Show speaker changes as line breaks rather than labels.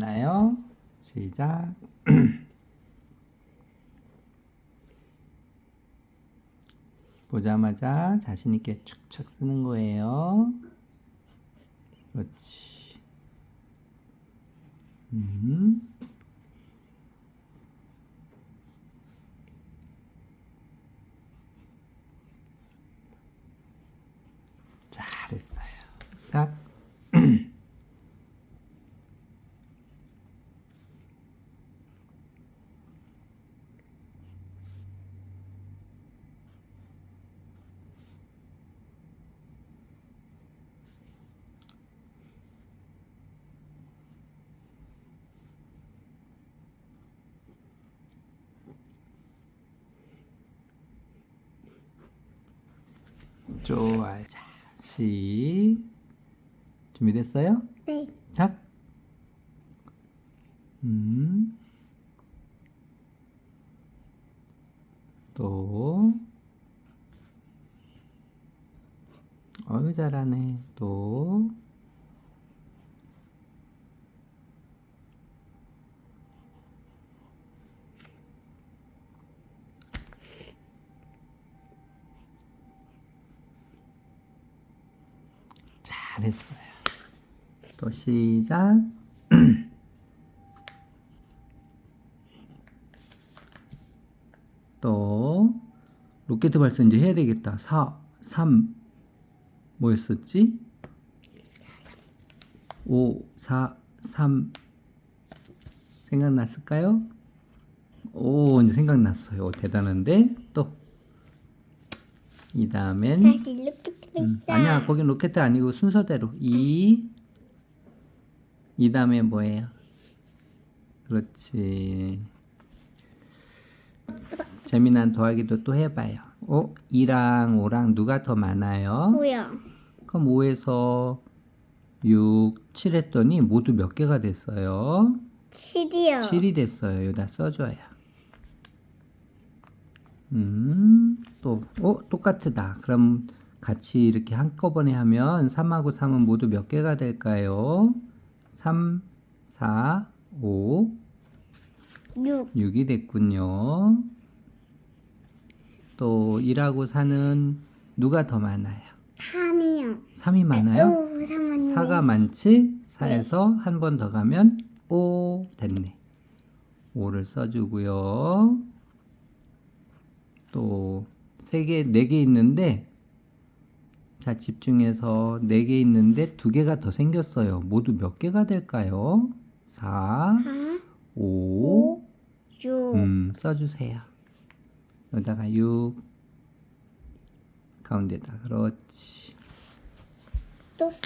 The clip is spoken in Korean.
준비됐나요? 시작. 보자마자 자신 있게 축축 쓰는 거예요. 그렇지. 음. 잘했어요. 자. 좋아요. 자, 시. 준비됐어요?
네.
작. 음. 또. 어유 잘하네. 또. 잘했어요. 또 시작. 또 로켓 발사 이제 해야 되겠다. 4, 3 뭐였었지? 5, 4, 3 생각났을까요? 오 이제 생각났어요. 대단한데 또 이 다음엔
다시 이렇게
음. 아니야, 거긴 로켓 아니고 순서대로. 이, 이 다음에 뭐예요? 그렇지. 재미난 더하기도 또 해봐요. 어? 2랑 5랑 누가 더 많아요?
뭐야?
그럼 5에서 6, 7 했더니 모두 몇 개가 됐어요?
7이요.
7이 됐어요. 여기다 써줘요. 음, 또, 어, 똑같다. 그럼 같이 이렇게 한꺼번에 하면 3하고 3은 모두 몇 개가 될까요? 3, 4, 5,
6.
6이 됐군요. 또 1하고 4는 누가 더 많아요?
3이요.
3이 많아요?
오, 3은
4가 많지? 4에서 한번 더 가면 5 됐네. 5를 써주고요. 또 3개, 4개 있는데 자 집중해서 4개 있는데 2개가 더 생겼어요. 모두 몇 개가 될까요? 4,
4,
5,
6.
음, 써주세요. 여기다가 6 가운데다 그렇지.
또 써.